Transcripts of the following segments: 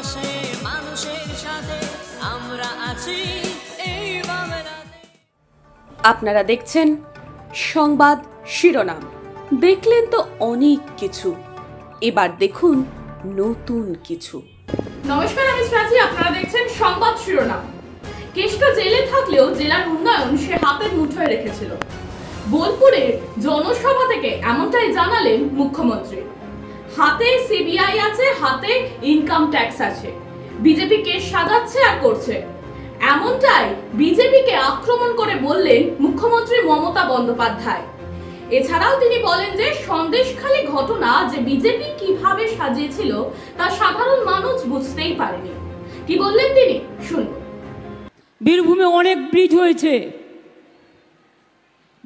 পাশে মানুষের সাথে আমরা আছি। এই আপনারা দেখছেন সংবাদ শিরোনাম। দেখলেন তো অনেক কিছু। এবার দেখুন নতুন কিছু। নমস্কার আমি প্রাচী আপনারা দেখছেন সংবাদ শিরোনাম। কেষ্ট জেলে থাকলেও জেলার উন্নয়ন সে হাতের মুঠোয় রেখেছিল। বোলপুরের জনসভা থেকে এমনটাই জানালেন মুখ্যমন্ত্রী। হাতে সিবিআই আছে, হাতে ইনকাম ট্যাক্স আছে। বিজেপি কেস সাজাচ্ছে আর করছে। এমনটাই বিজেপিকে আক্রমণ করে বললেন মুখ্যমন্ত্রী মমতা বন্দ্যোপাধ্যায়। এছাড়াও তিনি বলেন যে, সন্দেশখালী ঘটনা যে বিজেপি কীভাবে সাজিয়েছিল, তা সাধারণ মানুষ বুঝতেই পারেনি। কি বললেন তিনি? শুনুন। বীরভূমে অনেক ব্রিজ হয়েছে।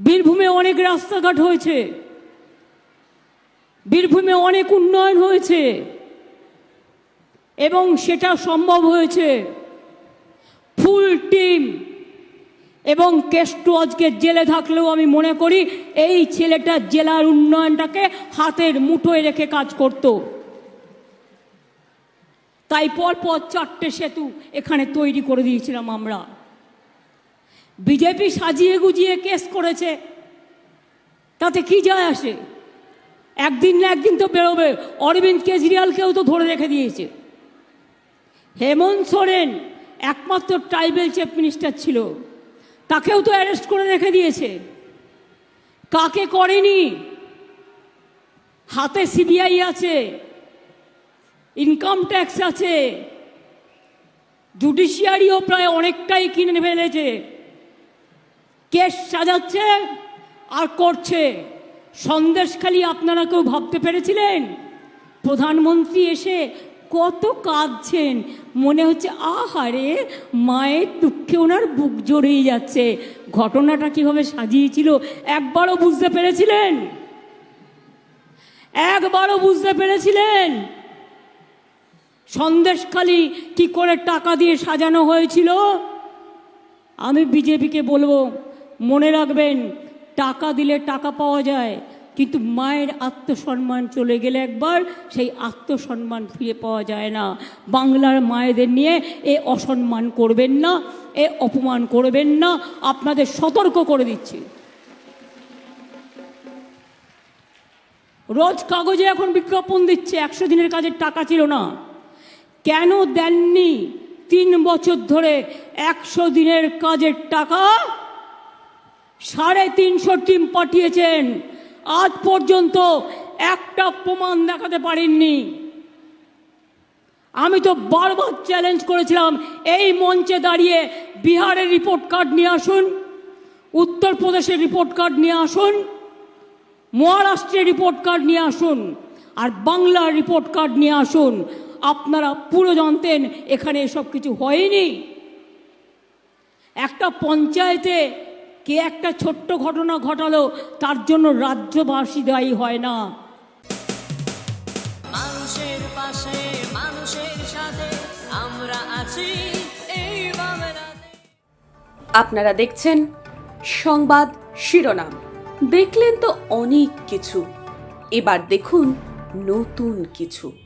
বীরভূমে অনেক রাস্তাঘাট হয়েছে। বীরভূমে অনেক উন্নয়ন হয়েছে এবং সেটা সম্ভব হয়েছে। ফুল টিম এবং কেষ্ট আজকে জেলে থাকলেও আমি মনে করি এই ছেলেটা জেলার উন্নয়নটাকে হাতের মুঠোয় রেখে কাজ করতো। তাই পরপর চারটে সেতু এখানে তৈরি করে দিয়েছিলাম আমরা। বিজেপি সাজিয়ে গুজিয়ে কেস করেছে, তাতে কি যায় আসে? একদিন না একদিন তো বেরোবে। অরবিন্দ কেজরিওয়ালকেও তো ধরে রেখে দিয়েছে। হেমন্ত সোরেন একমাত্র ট্রাইবেল চিফ মিনিস্টার ছিল। তাকেও তো অ্যারেস্ট করে রেখে দিয়েছে। কাকে করেনি? হাতে সিবিআই আছে, ইনকাম ট্যাক্স আছে, জুডিশিয়ারিও প্রায় অনেকটাই কিনে ফেলেছে। কেস সাজাচ্ছে আর করছে। সন্দেশখালি আপনারা কেউ ভাবতে পেরেছিলেন? প্রধানমন্ত্রী এসে কত কাঁদছেন। মনে হচ্ছে, আহারে, মায়ের দুঃখে ওনার বুক জড়িয়ে যাচ্ছে। ঘটনাটা কীভাবে সাজিয়েছিল, একবারও বুঝতে পেরেছিলেন? একবারও বুঝতে পেরেছিলেন? সন্দেশখালি কি করে টাকা দিয়ে সাজানো হয়েছিল? আমি বিজেপিকে বলব, মনে রাখবেন টাকা দিলে টাকা পাওয়া যায়, কিন্তু মায়ের আত্মসম্মান চলে গেলে একবার সেই আত্মসম্মান ফিরে পাওয়া যায় না। বাংলার মায়েদের নিয়ে এ অসম্মান করবেন না, এ অপমান করবেন না, আপনাদের সতর্ক করে দিচ্ছি। রোজ কাগজে এখন বিজ্ঞাপন দিচ্ছে, একশো দিনের কাজের টাকা ছিল না। কেন দেননি? তিন বছর ধরে একশো দিনের কাজের টাকা সাড়ে তিনশো টিম পাঠিয়েছেন। আজ পর্যন্ত একটা প্রমাণ দেখাতে পারেননি আমি তো বারবার চ্যালেঞ্জ করেছিলাম, এই মঞ্চে দাঁড়িয়ে বিহারের রিপোর্ট কার্ড নিয়ে আসুন, উত্তরপ্রদেশের রিপোর্ট কার্ড নিয়ে আসুন, মহারাষ্ট্রের রিপোর্ট কার্ড নিয়ে আসুন, আর বাংলার রিপোর্ট কার্ড নিয়ে আসুন। আপনারা পুরো জানতেন, এখানে এসব কিছু হয়নি। একটা পঞ্চায়েতে কে একটা ছোট্ট ঘটনা ঘটালো তার জন্য রাজ্যবাসী দায়ী হয় না। মানুষের পাশে মানুষের সাথে আমরা আছি এই আপনারা দেখছেন সংবাদ শিরোনাম। দেখলেন তো অনেক কিছু। এবার দেখুন নতুন কিছু।